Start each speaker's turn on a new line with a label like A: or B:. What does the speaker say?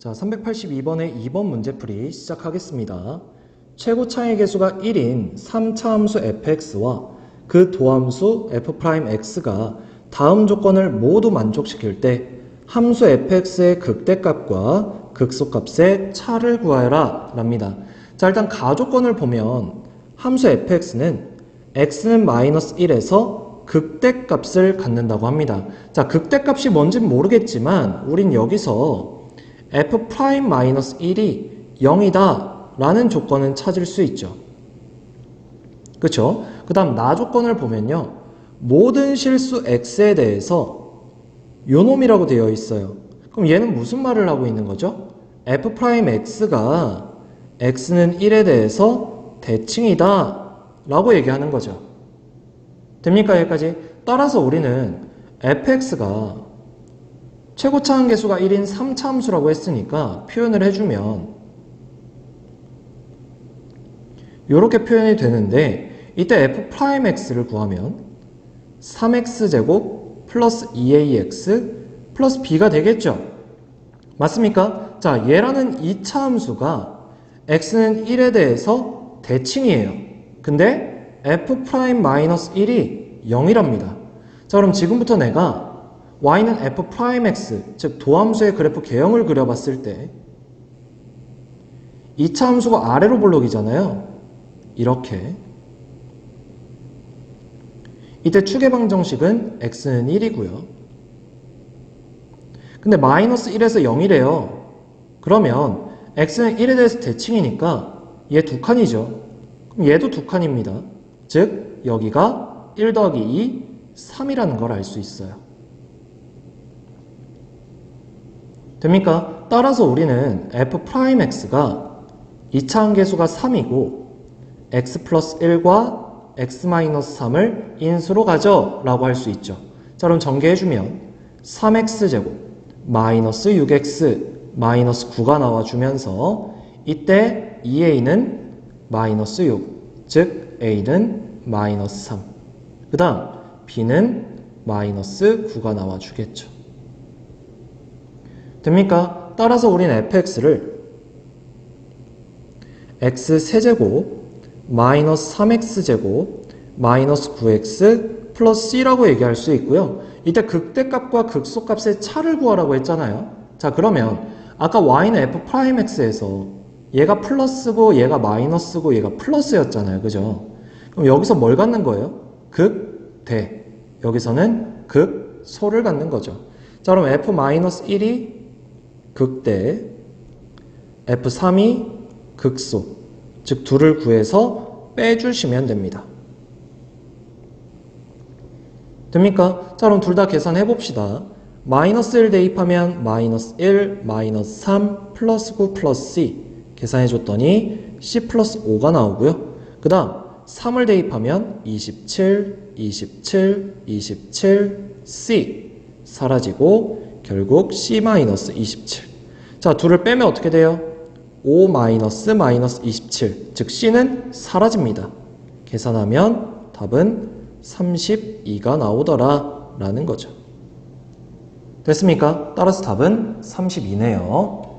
A: 자, 382번의 2번 문제풀이 시작하겠습니다. 최고 차의 개수가 1인 3차 함수 fx와 그 도함수 f'x가 다음 조건을 모두 만족시킬 때 함수 fx의 극대값과 극소값의 차를 구하여라 랍니다. 자, 일단 가조건을 보면 함수 fx는 x는 마이너스 1에서 극대값을 갖는다고 합니다. 자, 극대값이 뭔진 모르겠지만 우린 여기서 f 프라임 마이너스 1이 0이다 라는 조건은 찾을 수 있죠. 그쵸? 그 다음 나 조건을 보면요. 모든 실수 x에 대해서 요놈이라고 되어 있어요. 그럼 얘는 무슨 말을 하고 있는 거죠? f 프라임 x가 x는 1에 대해서 대칭이다 라고 얘기하는 거죠. 됩니까? 여기까지? 따라서 우리는 fx가 최고 차 함계수가 1인 3차 함수라고 했으니까 표현을 해주면 이렇게 표현이 되는데 이때 f 프라임 x를 구하면 3x제곱 플러스 2ax 플러스 b가 되겠죠? 맞습니까? 자, 얘라는 2차 함수가 x는 1에 대해서 대칭이에요. 근데 f 프라임 마이너스 1이 0이랍니다. 자, 그럼 지금부터 내가 y는 f 프라임 x, 즉 도함수의 그래프 개형을 그려봤을 때 2차 함수가 아래로 볼록이잖아요. 이렇게 이때 축의 방정식은 x는 1이고요. 근데 마이너스 1에서 0이래요. 그러면 x는 1에 대해서 대칭이니까 얘 두 칸이죠. 그럼 얘도 두 칸입니다. 즉 여기가 1 더하기 2, 3이라는 걸 알 수 있어요. 됩니까? 따라서 우리는 f 프라임 x가 2차 함계수가 3이고 x 플러스 1과 x 마이너스 3을 인수로 가져 라고 할 수 있죠. 자 그럼 전개해주면 3x제곱 마이너스 6x 마이너스 9가 나와주면서 이때 2a는 마이너스 6, 즉 a는 마이너스 3. 그 다음 b는 마이너스 9가 나와주겠죠. 됩니까? 따라서 우리는 fx를 x 세제곱 마이너스 3x제곱 마이너스 9x 플러스 c라고 얘기할 수 있고요. 이때 극대값과 극소값의 차를 구하라고 했잖아요. 자 그러면 아까 y는 f 프라임 x에서 얘가 플러스고 얘가 마이너스고 얘가 플러스였잖아요. 그죠? 그럼 여기서 뭘 갖는 거예요? 극 대. 여기서는 극 소를 갖는 거죠. 자 그럼 f 마이너스 1이 극대, f3이 극소, 즉 둘을 구해서 빼주시면 됩니다. 됩니까? 자 그럼 둘 다 계산해 봅시다. 마이너스 1 대입하면 마이너스 1, 마이너스 3, 플러스 9, 플러스 C 계산해 줬더니 C 플러스 5가 나오고요. 그 다음 3을 대입하면 27, 27, 27, C 사라지고 결국 C 마이너스 27. 자, 둘을 빼면 어떻게 돼요? 5 마이너스 마이너스 27. 즉 C는 사라집니다. 계산하면 답은 32가 나오더라 라는 거죠. 됐습니까? 따라서 답은 32네요.